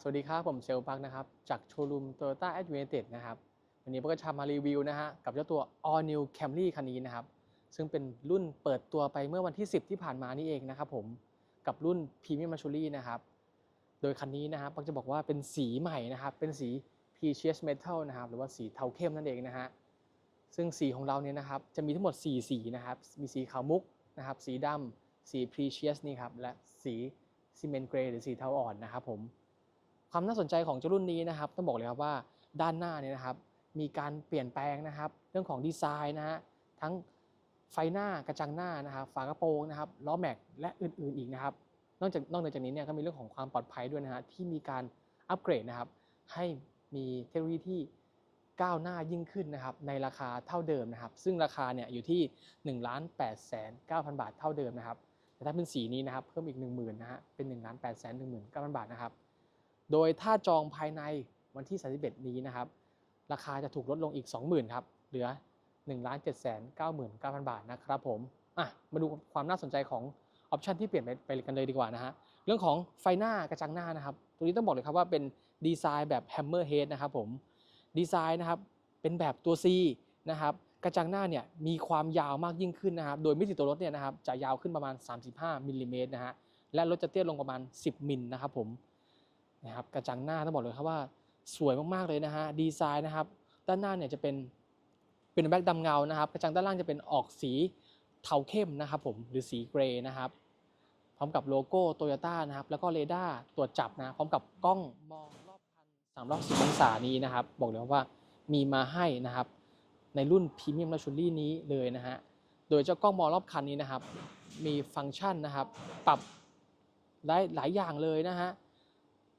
สวัสดีครับ ผมเซลปักนะครับ จากโชว์รูม Toyota a d v a n t e d นะครับ วันนี้ผมก็จะมารีวิวนะฮะ กับเจ้าตัว All New Camry คันนี้นะครับ ซึ่งเป็นรุ่นเปิดตัวไปเมื่อวันที่ 10 ที่ผ่านมานี่เองนะครับผมกับรุ่น Premium Luxury นะครับ โดยคันนี้นะครับปักจะบอกว่าเป็นสีใหม่นะครับ เป็นสี Precious Metal นะครับ หรือว่าสีเทาเข้มนั่นเองนะฮะซึ่งสีของเราเนี่ยนะครับจะมีทั้งหมด 4 สีนะครับ มีสีขาวมุกนะครับ สีดำสี Precious นี่ครับและสีซีเมนต์เกรย์หรือสีเทาอ่อนนะครับผม ความน่าสนใจของเจ้ารุ่นนี้นะครับต้องบอกเลยครับว่าด้านหน้าเนี่ยนะครับมีการเปลี่ยนแปลงนะครับ เรื่องของดีไซน์นะฮะทั้งไฟหน้ากระจังหน้านะครับฝากระโปรงนะครับล้อแม็กและอื่นๆอีกนะครับ นอกจากนอกจากนี้เนี่ยก็มีเรื่องของความปลอดภัยด้วยนะฮะที่มีการอัปเกรดนะครับ ให้มีเทคโนโลยีที่ก้าวหน้ายิ่งขึ้นนะครับ ในราคาเท่าเดิมนะครับ ซึ่งราคาเนี่ยอยู่ที่1นึ่งล้านแปดแสนเก้าพันบาทเท่าเดิมนะครับแต่ถ้าเป็นสีนี้นะครับเพิ่มอีก 1 0,000นะฮะเป็น1นึ่งล้านแปดแสนหนึ่งหมื่นเก้าพันบาทนะครับ โดยถ้าจองภายในวันที่ 31 นี้นะครับ ราคาจะถูกลดลงอีก 20,000ครับ เหลือ 1 7 9 9 0 0 0 บาทนะครับผม อะ มาดูความน่าสนใจของออปชันที่เปลี่ยนไปไปกันเลยดีกว่านะฮะ เรื่องของไฟหน้ากระจังหน้านะครับ ตัวนี้ต้องบอกเลยครับว่าเป็นดีไซน์แบบ Hammer Head นะครับผม ดีไซน์นะครับ เป็นแบบตัว C นะครับ กระจังหน้าเนี่ยมีความยาวมากยิ่งขึ้นนะครับ โดยมิติตัวรถเนี่ยนะครับจะยาวขึ้นประมาณ 35มิลลิเมตรนะฮะ และรถจะเตี้ยลงประมาณ 10มิลนะครับผม นะครับกระจังหน้าต้องบอกเลยครับว่าสวยมากๆเลยนะฮะดีไซน์นะครับด้านหน้าเนี่ยจะเป็นเป็นแบ็กดำเงานะครับ กระจังด้านล่างจะเป็นออกสีเทาเข้มนะครับผมหรือสีเกรย์นะครับ พร้อมกับโลโก้โตโยต้านะครับ แล้วก็เรดาร์ตรวจจับนะพร้อมกับกล้องมองรอบคัน360องศานี้นะครับ บอกเลยว่ามีมาให้นะครับ ในรุ่นพรีเมียมลักชัวรี่นี้เลยนะฮะโดยเจ้ากล้องมองรอบคันนี้นะครับ มีฟังก์ชันนะครับ ปรับได้หลายอย่างเลยนะฮะ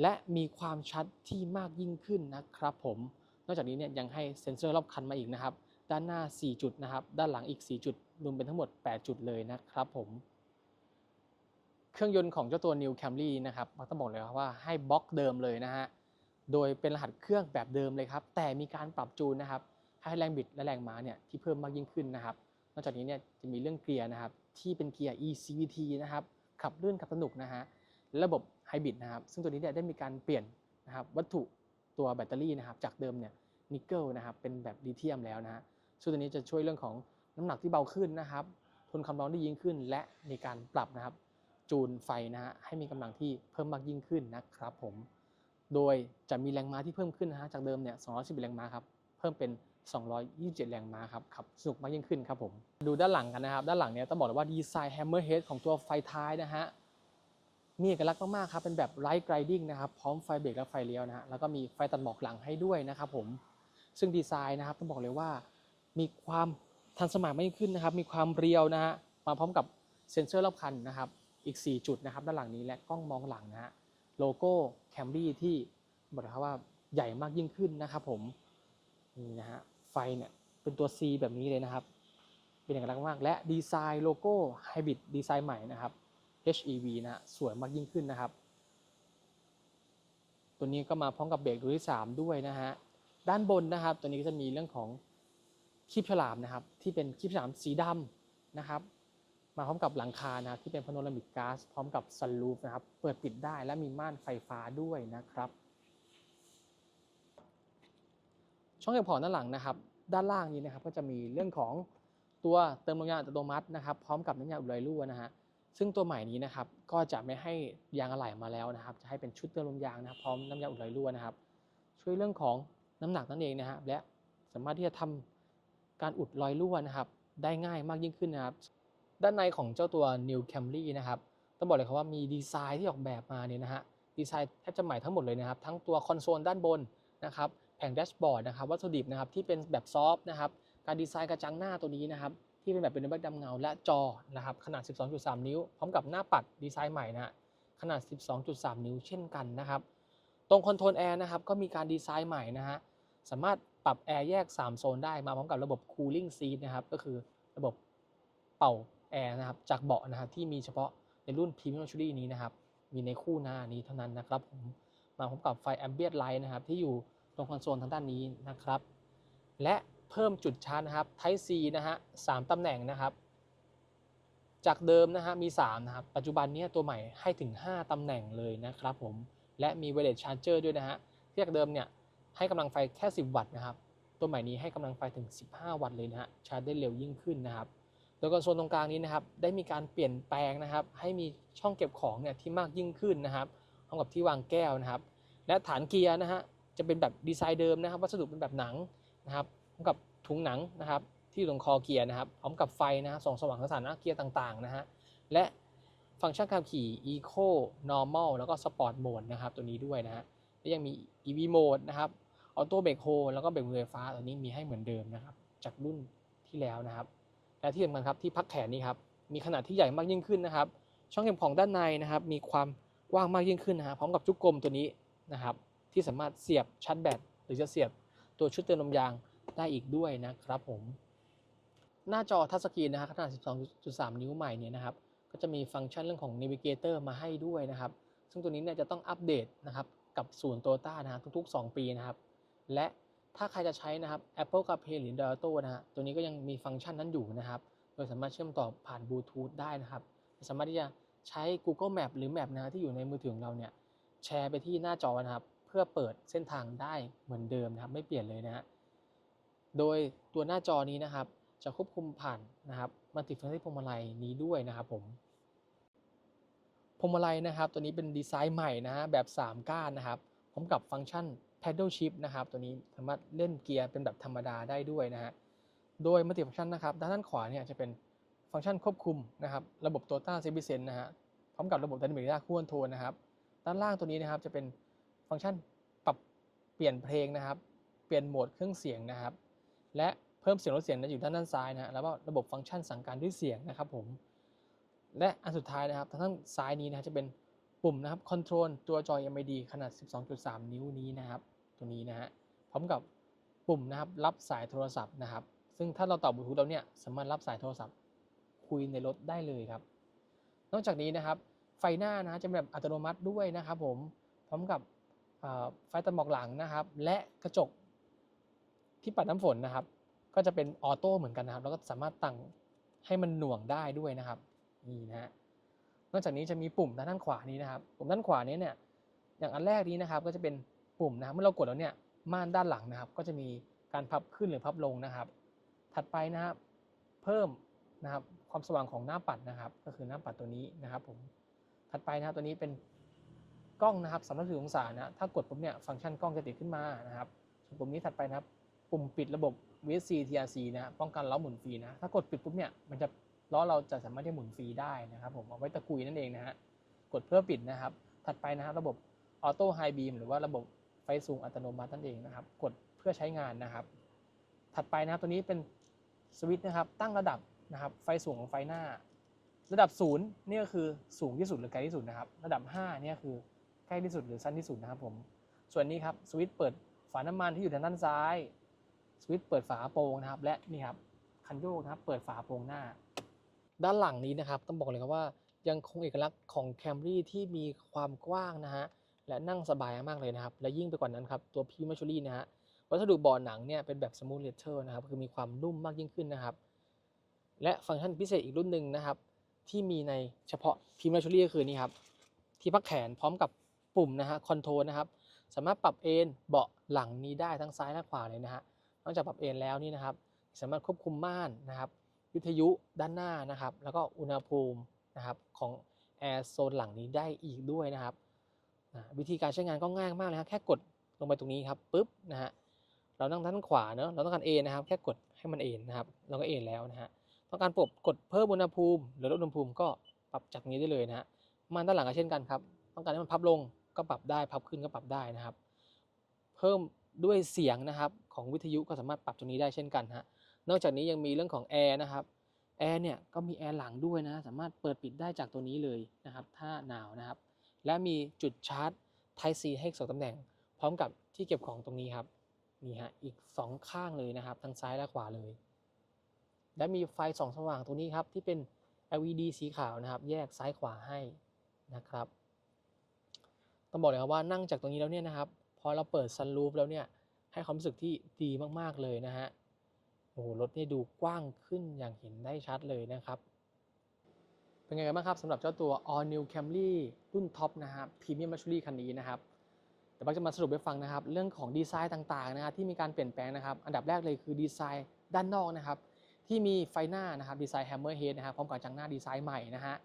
และมีความชัดที่มากยิ่งขึ้นนะครับผม นอกจากนี้เนี่ยยังให้เซ็นเซอร์รอบคันมาอีกนะครับ ด้านหน้า 4 จุดนะครับ ด้านหลังอีก 4 จุด รวมเป็นทั้งหมด 8 จุดเลยนะครับผม เครื่องยนต์ของเจ้าตัว New Camry นะครับต้องบอกเลยครับว่าให้บล็อกเดิมเลยนะฮะ โดยเป็นรหัสเครื่องแบบเดิมเลยครับ แต่มีการปรับจูนนะครับให้แรงบิดและแรงม้าเนี่ยที่เพิ่มมากยิ่งขึ้นนะครับ นอกจากนี้เนี่ยจะมีเรื่องเกียร์นะครับที่เป็นเกียร์ ECVT นะครับขับลื่นขับสนุกนะฮะ ระบบ ไฮบริดนะครับ ซึ่งตัวนี้เนี่ยได้มีการเปลี่ยนนะครับวัตถุตัวแบตเตอรี่นะครับ จากเดิมเนี่ยนิกเกิลนะครับเป็นแบบลิเธียมแล้วนะฮะซึ่งตัวนี้จะช่วยเรื่องของน้ำหนักที่เบาขึ้นนะครับ ทนความร้อนได้ยิ่งขึ้น และมีการปรับนะครับ จูนไฟนะฮะให้มีกำลังที่เพิ่มมากยิ่งขึ้นนะครับผม โดยจะมีแรงม้าที่เพิ่มขึ้นนะฮะจากเดิมเนี่ย210แรงม้าครับ เพิ่มเป็น 227 แรงม้าครับขับสนุกมากยิ่งขึ้นครับผม ดูด้านหลังกันนะครับ ด้านหลังเนี่ยต้องบอกเลยว่าดีไซน์แฮมเมอร์เฮดของตัวไฟท้ายนะฮะ มีเอกลักษณ์มากๆครับเป็นแบบไ i ท์ไกรดิ้งนะครับพร้อมไฟเบรกและไฟเลี้ยวนะฮะแล้วก็มีไฟตัดหมอกหลังให้ด้วยนะครับผมซึ่งดีไซน์นะครับต้องบอกเลยว่ามีความทันสมัยมากยิ่งขึ้นนะครับ มีความเรียวนะฮะมาพร้อมกับเซ็นเซอร์รอบคันนะครับ อีก 4 จุดนะครับ ด้านหลังนี้และกล้องมองหลังนะฮะโลโก้แคมรี่ที่บอกเลยครับว่าใหญ่มากยิ่งขึ้นนะครับผมนี่นะฮะไฟเนี่ยเป็นตัว C แบบนี้เลยนะครับ เป็นเอกลักษณ์มากและดีไซน์โลโก้ไฮบริดดีไซน์ใหม่นะครับ HEV นะฮะสวยมากยิ่งขึ้นนะครับ ตัวนี้ก็มาพร้อมกับเบรกตัวที่ 3 ด้วยนะฮะด้านบนนะครับ ตัวนี้ก็จะมีเรื่องของคลิปฉลามนะครับ ที่เป็นคลิปฉลามสีดำนะครับ มาพร้อมกับหลังคานะครับที่เป็นพาโนรามิกก๊าซพร้อมกับซันรูฟนะครับ เปิดปิดได้และมีม่านไฟฟ้าด้วยนะครับ ช่องเก็บของด้านหลังนะครับ ด้านล่างนี้นะครับก็จะมีเรื่องของตัวเติมลมยางอัตโนมัตินะครับ พร้อมกับน้ำยาอุดรอยรั่วนะฮะ ซึ่งตัวใหม่นี้นะครับก็จะไม่ให้ยางอะไหล่มาแล้วนะครับ จะให้เป็นชุดเติมลมยางนะครับพร้อมน้ำยาอุดรอยรั่วนะครับ ช่วยเรื่องของน้ำหนักนั่นเองนะครับ และสามารถที่จะทำการอุดรอยรั่วนะครับ ได้ง่ายมากยิ่งขึ้นนะครับ ด้านในของเจ้าตัว New Camry นะครับต้องบอกเลยครับว่ามีดีไซน์ที่ออกแบบมาเนี่ยนะฮะดีไซน์แทบจะใหม่ทั้งหมดเลยนะครับ ทั้งตัวคอนโซลด้านบนนะครับแผงแดชบอร์ดนะครับวัตถุดิบนะครับที่เป็นแบบซอฟต์นะครับการดีไซน์กระจังหน้าตัวนี้นะครับ ที่เป็นแบบเป็นแบ็คดำเงา และจอนะครับขนาด 12.3 นิ้ว พร้อมกับหน้าปัดดีไซน์ใหม่นะขนาด 12.3 นิ้วเช่นกันนะครับ ตรงคอนโทรลแอร์นะครับก็มีการดีไซน์ใหม่นะฮะสามารถปรับแอร์แยก 3 โซนได้มาพร้อมกับระบบ cooling seat นะครับก็คือระบบเป่าแอร์นะครับจากเบาะนะครับที่มีเฉพาะในรุ่น Premium Luxury นี้นะครับมีในคู่หน้านี้เท่านั้นนะครับผมมาพร้อมกับไฟ Ambient Light นะครับที่อยู่ตรงคอนโซลทางด้านนี้นะครับ และ เพิ่มจุดชาร์จนะครับ Type C นะฮะสามตำแหน่งนะครับ จากเดิมนะฮะมี3นะครับ ปัจจุบันนี้ตัวใหม่ให้ถึง 5ตำแหน่งเลยนะครับผม และมี wireless charger ด้วยนะฮะที่จากเดิมเนี่ยให้กำลังไฟแค่ 10 วัตต์นะครับ ตัวใหม่นี้ให้กำลังไฟถึง 15 วัตต์เลยนะฮะ ชาร์จได้เร็วยิ่งขึ้นนะครับ โดยคอนโซลตรงกลางนี้นะครับ ได้มีการเปลี่ยนแปลงนะครับ ให้มีช่องเก็บของเนี่ยที่มากยิ่งขึ้นนะครับพร้อมกับที่วางแก้วนะครับ และฐานเกียร์นะฮะ จะเป็นแบบดีไซน์เดิมนะครับ วัสดุเป็นแบบหนังนะครับ ร้อมกับถุงหนังนะครับที่อยู่ตรงคอเกียร์นะครับพร้อมกับไฟนะฮะส่องสว่างสถานะเกียร์ต่างๆนะฮะและฟังก์ชันการขี่ Eco Normal แล้วก็ Sport Mode นะครับตัวนี้ด้วยนะฮะและยังมี EV Mode นะครับออโต้เบรกโฮแล้วก็เบรกมือไฟฟ้าตัวนี้มีให้เหมือนเดิมนะครับจากรุ่นที่แล้วนะครับ และที่สำคัญครับที่พักแขนนี่ครับมีขนาดที่ใหญ่มากยิ่งขึ้นนะครับ ช่องเก็บของด้านในนะครับมีความกว้างมากยิ่งขึ้นนะฮะพร้อมกับจุกกลมตัวนี้นะครับที่สามารถเสียบชาร์จแบตหรือจะเสียบตัวชุดเตือนลมยาง ได้อีกด้วยนะครับผม หน้าจอทัชสกรีนนะครับขนาด 12.3 นิ้วใหม่เนี่ยนะครับ ก็จะมีฟังก์ชันเรื่องของ Navigator มาให้ด้วยนะครับ ซึ่งตัวนี้เนี่ยจะต้องอัปเดตนะครับกับศูนย์โตต้านะฮะทุก ๆ 2 ปีนะครับ และถ้าใครจะใช้นะครับ Apple CarPlay หรือ d i a t o นะฮะตัวนี้ก็ยังมีฟังก์ชันนั้นอยู่นะครับ โดยสามารถเชื่อมต่อผ่านบลูทูธได้นะครับ สามารถที่จะใช้ Google Map หรือ Map นะฮะที่อยู่ในมือถือของเราเนี่ยแชร์ไปที่หน้าจอนะครับ เพื่อเปิดเส้นทางได้เหมือนเดิมนะครับ ไม่เปลี่ยนเลยนะฮะ โดยตัวหน้าจอนี้นะครับ จะควบคุมผ่านนะครับมัลติฟังก์ชันพวงมาลัยนี้ด้วยนะครับผมพวงมาลัยนะครับ ตัวนี้เป็นดีไซน์ใหม่นะฮะแบบ 3 ก้านนะครับพร้อมกับฟังก์ชัน paddle shift นะครับ ตัวนี้สามารถเล่นเกียร์เป็นแบบธรรมดาได้ด้วยนะฮะโดยมัลติฟังก์ชันนะครับ ด้านด้านขวาเนี่ยจะเป็นฟังก์ชันควบคุมนะครับ ระบบ Toyota s e v i c e n นะฮะพร้อมกับระบบ Dynamic Data คู่คอนโทรลนะครับ ด้านล่างตัวนี้นะครับจะเป็นฟังก์ชันปรับเปลี่ยนเพลงนะครับ เปลี่ยนโหมดเครื่องเสียงนะครับ และเพิ่มเสียงลดเสียงนะอยู่ด้านด้านซ้ายนะฮะแล้วก็ระบบฟังก์ชันสั่งการด้วยเสียงนะครับผมและอันสุดท้ายนะครับทางด้านซ้ายนี้นะจะเป็นปุ่มนะครับคอนโทรลตัวจอย MID ขนาด 12.3 นิ้วนี้นะครับตัวนี้นะฮะพร้อมกับปุ่มนะครับรับสายโทรศัพท์นะครับ ซึ่งถ้าเราต่อบลูทูธแล้วเนี่ยสามารถรับสายโทรศัพท์คุยในรถได้เลยครับ นอกจากนี้นะครับ ไฟหน้านะจะเป็นแบบอัตโนมัติด้วยนะครับผมพร้อมกับไฟตัดหมอกหลังนะครับ และกระจก ที่ปัดน้ำฝนนะครับ ก็จะเป็นออโต้เหมือนกันนะครับ แล้วก็สามารถตั้งให้มันหน่วงได้ด้วยนะครับนี่นะฮะนอกจากนี้จะมีปุ่มด้านขวานี้นะครับปุ่มด้านขวานี้เนี่ยอย่างอันแรกนี้นะครับก็จะเป็นปุ่มนะครับเมื่อเรากดแล้วเนี่ยม่านด้านหลังนะครับ ก็จะมีการพับขึ้นหรือพับลงนะครับ ถัดไปนะครับเพิ่มนะครับความสว่างของหน้าปัดนะครับ ก็คือหน้าปัดตัวนี้นะครับผมถัดไปนะครับตัวนี้เป็นกล้องนะครับ360องศานะถ้ากดปุ๊บเนี่ยฟังก์ชันกล้องจะติดขึ้นมานะครับส่วนปุ่มนี้ถัดไปนะครับ ปุ่มปิดระบบ VSC TRC นะฮะป้องกันล้อหมุนฟรีนะ ถ้ากดปิดปุ๊บเนี่ยมันจะล้อเราจะสามารถที่หมุนฟรีได้นะครับผมเอาไว้ตะกุยนั่นเองนะฮะกดเพื่อปิดนะครับ ถัดไปนะครับระบบออโต้ไฮบีมหรือว่าระบบไฟสูงอัตโนมัตินั่นเองนะครับ กดเพื่อใช้งานนะครับ ถัดไปนะครับตัวนี้เป็นสวิตช์นะครับ ตั้งระดับนะครับไฟสูงของไฟหน้า ระดับศูนย์นี่ก็คือสูงที่สุดหรือไกลที่สุดนะครับ ระดับ5เนี่ยคือใกล้ที่สุดหรือสั้นที่สุดนะครับผมส่วนนี้ครับสวิตช์เปิดฝาน้ำมันที่อยู่ทางด้านซ้าย สวิตช์เปิดฝาโปรงนะครับ และนี่ครับคันโยกนะครับเปิดฝาโปรงหน้า ด้านหลังนี้นะครับ ต้องบอกเลยครับว่ายังคงเอกลักษณ์ของ Camry ที่มีความกว้างนะฮะและนั่งสบายมากเลยนะครับ และยิ่งไปกว่านั้นครับตัวพิม a ช u รี่นะฮะวัสดุบาะหนังเนี่ยเป็นแบบ smooth leather นะครับคือมีความนุ่มมากยิ่งขึ้นนะครับ และฟังก์ชันพิเศษอีกรุ่นหนึ่งนะครับ ที่มีในเฉพาะพิม a ช u รี่ก็คือนี่ครับที่พักแขนพร้อมกับปุ่มนะฮะคอนโทรลนะครับสามารถปรับเอนเบาะหลังนี้ได้ทั้งซ้ายและขวาเลยนะฮะ อกจากปรับเอนแล้วนี่นะครับ สามารถควบคุมม่านนะครับ วิทยุด้านหน้านะครับ แล้วก็อุณหภูมินะครับของแอร์โซนหลังนี้ได้อีกด้วยนะครับวิธีการใช้งานก็ง่ายมากเลยครับแค่กดลงไปตรงนี้ครับปุ๊บนะฮะเรานั่งด้านขวาเนอะเราต้องการเอนนะครับ แค่กดให้มันเอนนะครับ เราก็เอนแล้วนะฮะต้องการปรับกดเพิ่มอุณหภูมิ หรือลดอุณหภูมิก็ปรับจากนี้ได้เลยนะฮะม่านด้านหลังก็เช่นกันครับ ต้องการให้มันพับลงก็ปรับได้ พับขึ้นก็ปรับได้นะครับ เพิ่ม ด้วยเสียงนะครับของวิทยุก็สามารถปรับตรงนี้ได้เช่นกันฮะนอกจากนี้ยังมีเรื่องของแอร์นะครับแอร์เนี่ยก็มีแอร์หลังด้วยนะสามารถเปิดปิดได้จากตัวนี้เลยนะครับถ้าหนาวนะครับ และมีจุดชาร์จ Type C ให้สองตำแหน่ง พร้อมกับที่เก็บของตรงนี้ครับนี่ฮะอีก 2 ข้างเลยนะครับ ทั้งซ้ายและขวาเลย และมีไฟส่องสว่างตรงนี้ครับที่เป็น LED สีขาวนะครับ แยกซ้ายขวาให้นะครับ ต้องบอกเลยครับว่านั่งจากตรงนี้แล้วเนี่ยนะครับ พอเราเปิดซันรูฟแล้วเนี่ยให้ความรู้สึกที่ดีมากๆเลยนะฮะโอ้โหรถนี่ดูกว้างขึ้นอย่างเห็นได้ชัดเลยนะครับ เป็นไงกันบ้างครับสำหรับเจ้าตัว All New Camry รุ่นท็อปนะครับ Premium Luxury คันนี้นะครับเดี๋ยวบักจะมาสรุปให้ฟังนะครับ เรื่องของดีไซน์ต่างๆนะครับที่มีการเปลี่ยนแปลงนะครับ อันดับแรกเลยคือดีไซน์ด้านนอกนะครับ ที่มีไฟหน้านะครับดีไซน์ Hammer Head นะครับพร้อมกับจังหน้าดีไซน์ใหม่นะฮะ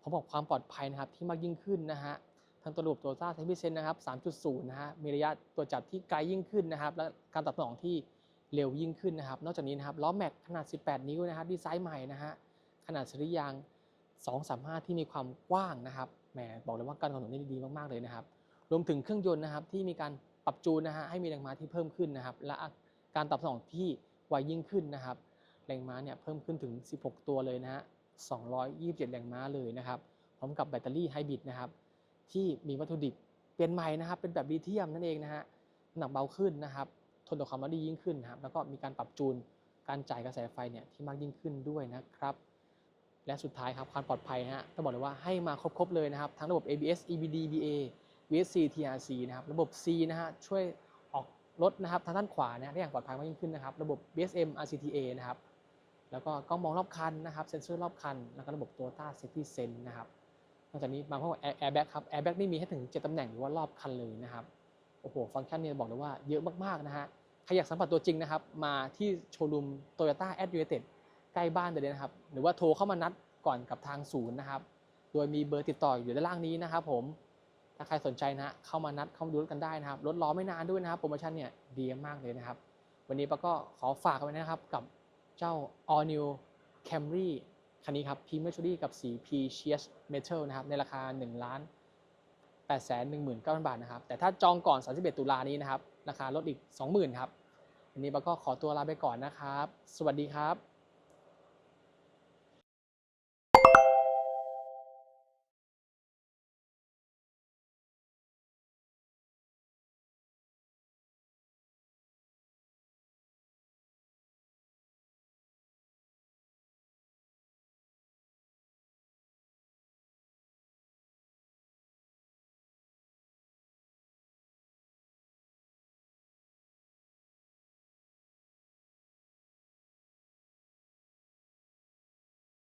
พร้อมกับความปลอดภัยนะครับที่มากยิ่งขึ้นนะฮะ ทางตัวระบบตัวต้าไซมิเซนนะครับ 3.0 นะฮะ มีระยะตัวจับที่ไกลยิ่งขึ้นนะครับ และการตอบสนองที่เร็วยิ่งขึ้นนะครับ นอกจากนี้นะครับ ล้อแม็กขนาด 18 นิ้วนะครับ ดีไซน์ใหม่นะฮะ ขนาดสริยาง 235 ที่มีความกว้างนะครับ แหม บอกเลยว่าการขนส่งนี่ดีมาก ๆ เลยนะครับ รวมถึงเครื่องยนต์นะครับ ที่มีการปรับจูนนะฮะ ให้มีแรงม้าที่เพิ่มขึ้นนะครับ และการตอบสนองที่ไวยิ่งขึ้นนะครับ แรงม้าเนี่ยเพิ่มขึ้นถึง 16 ตัวเลยนะฮะ 227 แรงม้าเลยนะครับ พร้อมกับแบตเตอรี่ไฮบริดนะครับ ที่มีวัตถุดิบเปลี่ยนใหม่นะครับ เป็นแบบลิเธียมนั่นเองนะฮะหนักเบาขึ้นนะครับ ทนต่อความร้อนได้ยิ่งขึ้นนะครับ แล้วก็มีการปรับจูนการจ่ายกระแสไฟเนี่ยที่มากยิ่งขึ้นด้วยนะครับ และสุดท้ายครับความปลอดภัยนะฮะต้องบอกเลยว่าให้มาครบๆเลยนะครับ ทั้งระบบ ABS EBD BA VSC TRC นะครับ ระบบ C นะฮะช่วยออกรถนะครับทางด้านขวานะได้อย่างปลอดภัยมากยิ่งขึ้นนะครับ ระบบ BSM RCTA นะครับ แล้วก็กล้องมองรอบคันนะครับ เซ็นเซอร์รอบคัน แล้วก็ระบบ Toyota Safety Sense นะครับ นอกจากนี้มาพร้อมกับแอร์แบ็กครับแอร์แบ็กนี่มีให้ถึง 7ตำแหน่งหรือว่ารอบคันเลยนะครับโอ้โหฟังก์ชันเนี่ยบอกเลยว่าเยอะมากๆนะฮะใครอยากสัมผัสตัวจริงนะครับ มาที่โชว์รูม Toyota a d u a t e d ใกล้บ้านเลยนะครับ หรือว่าโทรเข้ามานัดก่อนกับทางศูนย์นะครับ โดยมีเบอร์ติดต่ออยู่ด้านล่างนี้นะครับผมถ้าใครสนใจนะเข้ามานัดเข้ามาดูรถกันได้นะครับรถล้อไม่นานด้วยนะครับโปรโมชั่นเนี่ยดีมากเลยนะครับ วันนี้ปาก็ขอฝากไว้นะครับกับเจ้า All New Camry คันนี้ครับ p r e m a t u r y กับสี P c h e e r Metal นะครับ ในราคา1ล้าน8 1 9 0 0 0 บาทนะครับ แต่ถ้าจองก่อน 31 ตุลานี้นะครับ ราคาลดอีก 20,000 ครับ วันนี้ปาก็ขอตัวลาไปก่อนนะครับ สวัสดีครับ